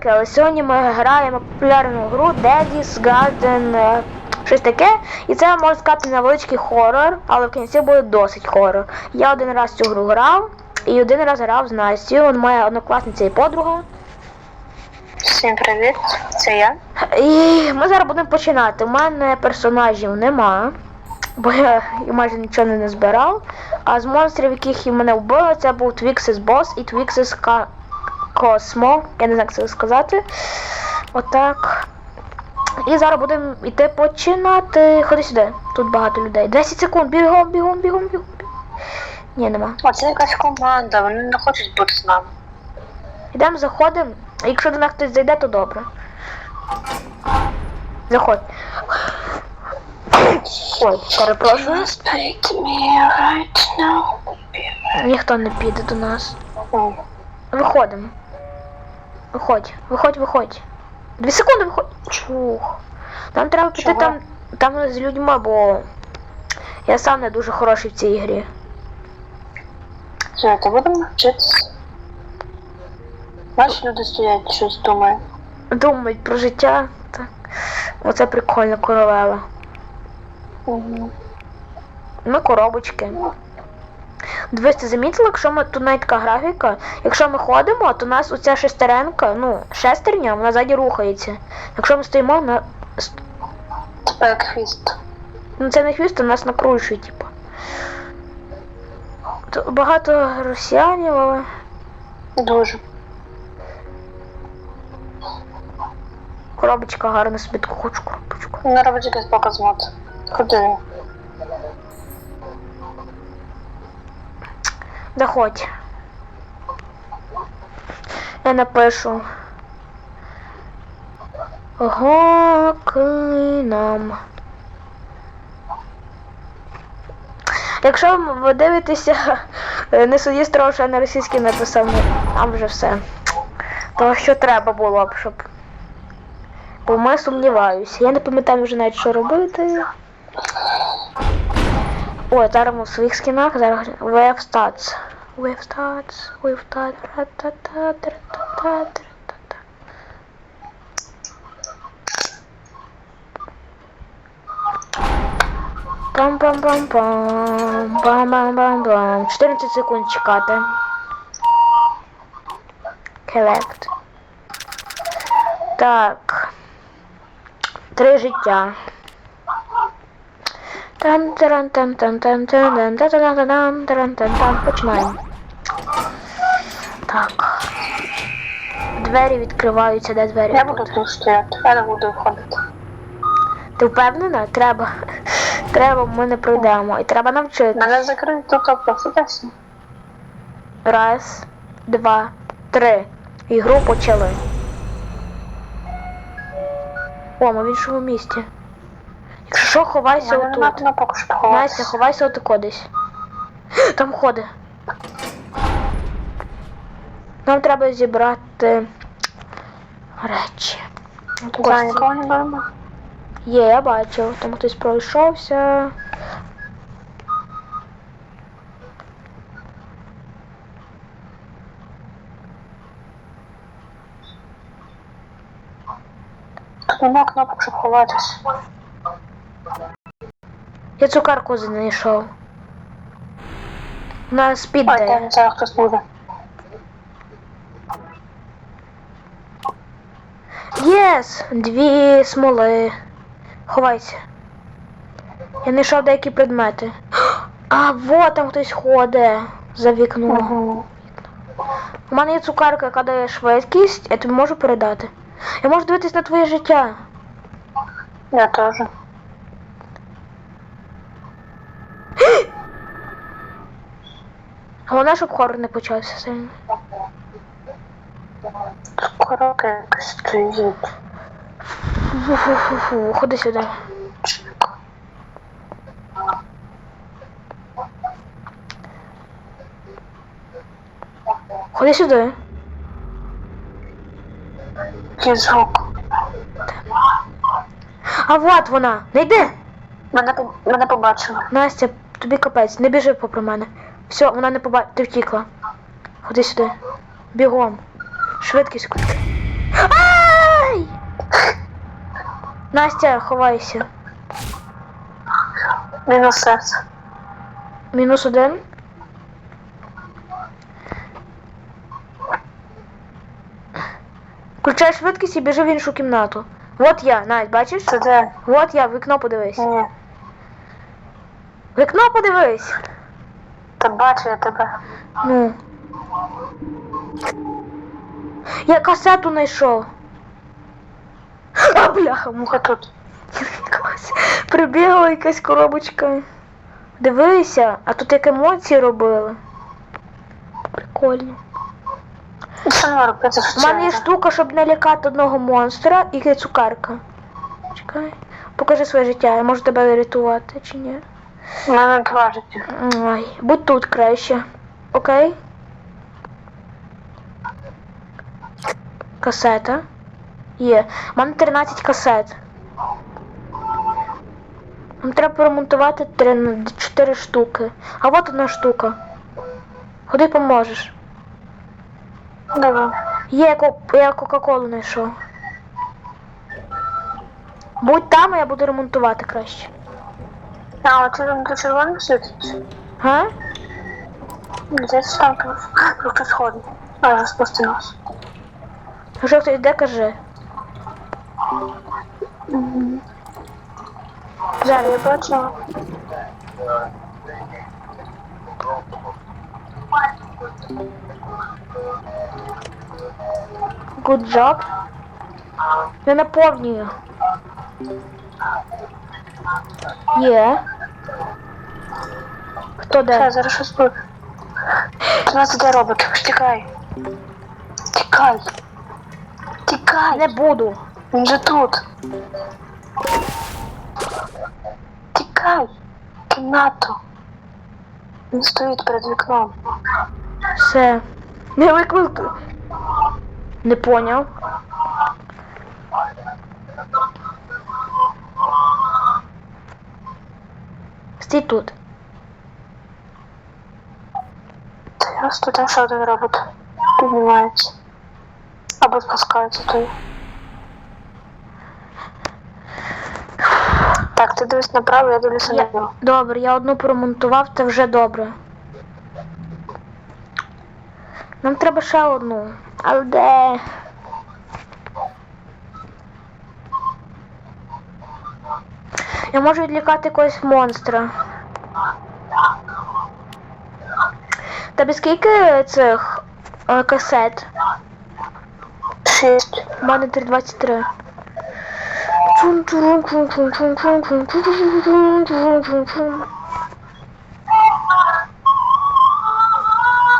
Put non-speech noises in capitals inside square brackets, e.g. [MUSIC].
таке, але сьогодні ми граємо популярну гру Daddy's Garden, е, щось таке. І це можна сказати невеличкий хорор, але в кінці буде досить хорор. Я один раз цю гру грав, і один раз грав з Настю, вона моя однокласниця і подруга. Всім привіт, це я. І ми зараз будемо починати. У мене персонажів нема, бо я майже нічого не збирав. А з монстрів, яких мене вбили, це був Твіксис Бос і Твіксис Ка... Космо. Я не знаю, як це сказати. Отак. І зараз будемо йти починати. Ходи сюди. Тут багато людей. 10 секунд. Бігом, бігом, бігом, бігом. Ні, нема. О, це якась команда, вони не хочуть бути з нами. Йдемо, заходимо. А Якщо до нас хтось зайде, то добре. Заходь. Ой, перепрошую. Ніхто не піде до нас. Виходимо. Виходь, виходь, виходь. Дві секунди виходь. Чух. Нам треба піти Чого? там, там з людьми, бо я сам не дуже хороший в цій грі. Все, то будемо вчитися. Наші люди стоять, щось думають. Думають про життя. Так. Оце прикольно королева. Угу. Ми коробочки. Дивись, ти замітила, якщо ми тут навіть така графіка, якщо ми ходимо, то у нас оця шестеренка, ну, шестерня, вона ззаді рухається. Якщо ми стоїмо, вона... як хвіст. Ну це не хвіст, а нас накручує, типу. Тут багато росіянів, але. Дуже. Коробочка гарна собі таку хочу коробочку. Не робить якийсь показ мод. Заходь. Я напишу. Гоки нам. Якщо ви дивитеся, е, не судіть строго, що я на російській написав, ну, там вже все. Того, що треба було б, щоб. Бо ми сумніваюся. Я не пам'ятаю вже навіть, що робити. Ой, зараз ми в своїх скінах, зараз Wave Stats. Wave Stats, Wave Stats, ра-та-та, тра-та-та, тра-та-та. Пам-пам-пам-пам, пам-пам-пам-пам. 14 секунд чекати. Collect. Так. Три життя. Там таран там там там там там там там там там таран там там починаємо. Так. Двері відкриваються, де двері? Я буду тут стояти, я не буду виходити. Ти впевнена? Треба. Треба, ми не пройдемо. І треба навчити. Мене закриють тут посидайся. Раз, два, три. Ігру почали. О, ми в іншому місті. Якщо що, ховайся мене нема отут. кнопок, щоб Настя, ховайся отако десь. Там ходи. Нам треба зібрати речі. От нікого не беремо. Є, я бачив. Там хтось пройшовся. Нема кнопок, щоб ховатися. Я цукерку знайшов. На спід Ой, там зараз хтось буде. Єс! Дві смоли. Ховайся. Я знайшов деякі предмети. [GASPS] А, вот там хтось ходить за вікном. Угу. У мене є цукерка, яка дає швидкість, я тобі можу передати. Я можу дивитись на твоє життя. Я теж. [GASPS] Головне, щоб хор не почався сильно. Коробка якась стоїть. Фу-фу-фу-фу, ходи сюди. Ходи сюди. Який звук. А вот вона. Не йди. Мене, мене побачила. Настя, тобі капець, не біжи попри мене. Все, вона не побачила. Ти втікла. Ходи сюди. Бігом. Швидкість. Ай! Настя, ховайся. Мінус серце. Мінус один. Включай швидкість і біжи в іншу кімнату. Вот я, Надь, бачиш? Ти де? Вот я, вікно подивись. Ні. Вікно подивись. Та бачу я тебе. Ну. Я касету знайшов. А, бляха, муха. Тут. Прибігла якась коробочка. Дивися, а тут як емоції робили. Прикольно. У мене є штука, щоб не лякати одного монстра і є цукерка. Чекай. Покажи своє життя, я можу тебе рятувати чи ні. Мене два життя. Ай, будь тут краще. Окей? Касета. Є. У мене 13 касет. Нам треба поремонтувати 3, 4 штуки. А от одна штука. Ходи поможеш. Давай. Є, я ко- я Кока-Колу знайшов. Будь там, а я буду ремонтувати краще. А, от там до червоних світить. Га? Десь там просто сходи. А, я спустилась. Якщо хтось йде, кажи. Зараз я бачила. Good job. Я наповнюю. Є. Хто Все, де? зараз щось. У нас іде робот. Втікай. Тікай. Тікай. Не буду. Він же тут. Тікай. Кімнату. Він стоїть перед вікном. Все. Не виклик. Не поняв. Стій тут. Та ясно, там ще один робот піднімається. Або спускається той. Так, ти дивись направо, я дивлюся Я... наліво. Добре, я одну поремонтував, це вже добре. Нам треба ще одну. Але де? Я можу відлікати якогось монстра. Тобі скільки цих е, касет? Шість. У мене 323. Чун-чун-чун-чун-чун-чун-чун-чун-чун-чун-чун-чун.